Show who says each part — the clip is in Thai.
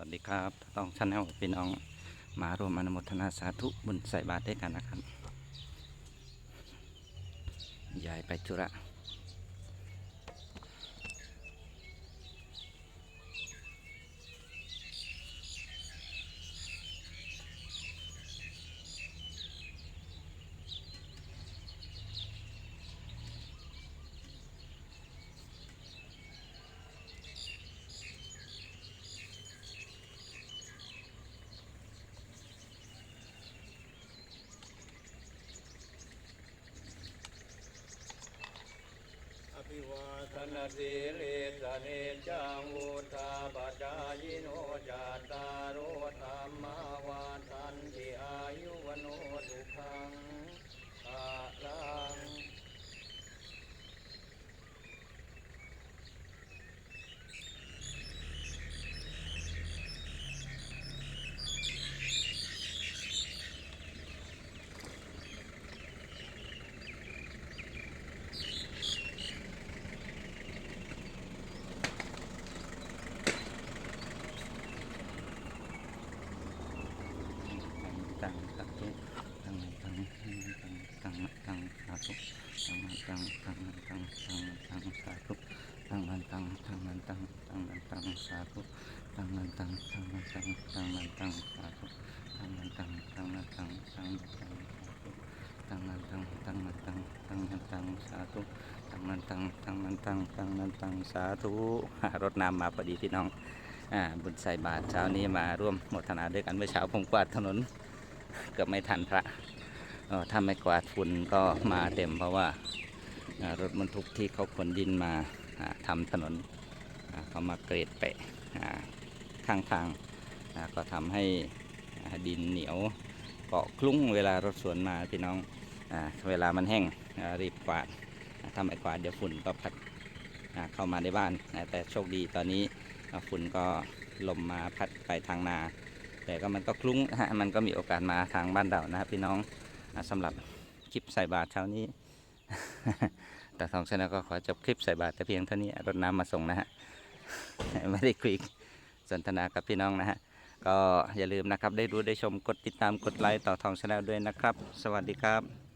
Speaker 1: วัสดีครับต้องชาแนลพี่น้องมารวมอนุโมทนาสาธุบุญใส่บาตรด้วยกันนะครับยายไปธุระ
Speaker 2: วาทนาสิริสเนจังวุธาปจายโนจัตตารุธรรมวาทันติอายุวโนสุขังอาลัง
Speaker 1: ตังสาธุตังตังตังตังตัง สาธุตังตังตังตังตังตังสาธุตังมันตังตังมันตังตังมันตังสาธุตังมันตังตังมันตังตังมันตังสาธุตังมันตังตังมันตังตังมันตังสาธุตังมันตังตังมันตังตังมันตังสาธุตังมันตังตังมันตังตังมันตังสาธุรถน้ำมาพอดีพี่น้องบุญใส่บาตรเช้านี้มาร่วมโมทนาด้วยกันเมื่อเช้าผมกวาดถนนเกือบไม่ทันพระ ถ้าไม่กวาดฝุ่นก็มาเต็มเพราะว่ารถบรรทุกที่เขาขนดินมาอ่าทำถนนเขามาเกรดแปะข้างทางก็ทำให้ดินเหนียวเกาะคลุ้งเวลารถสวนมาพี่น้องเวลามันแห้งรีบกวาดถ้าไม่กวาดเดี๋ยวฝุ่นก็พัดเข้ามาในบ้านแต่โชคดีตอนนี้ฝุ่นก็ลมมาพัดไปทางนา แต่ก็มันก็คลุ้งมันก็มีโอกาสมาทางบ้านเรานะครับพี่น้อง สำหรับคลิปใส่บาตรเช้านี้แต่ทองชนะก็ขอจบคลิปใส่บาตรแต่เพียงเท่านี้รถน้ำมาส่งนะฮะ ไม่ได้คุยสนทนากับพี่น้องนะฮะ ก็อย่าลืมนะครับได้รู้ได้ชมกดติดตามกดไลค์ต่อทองชแนลด้วยนะครับ สวัสดีครับ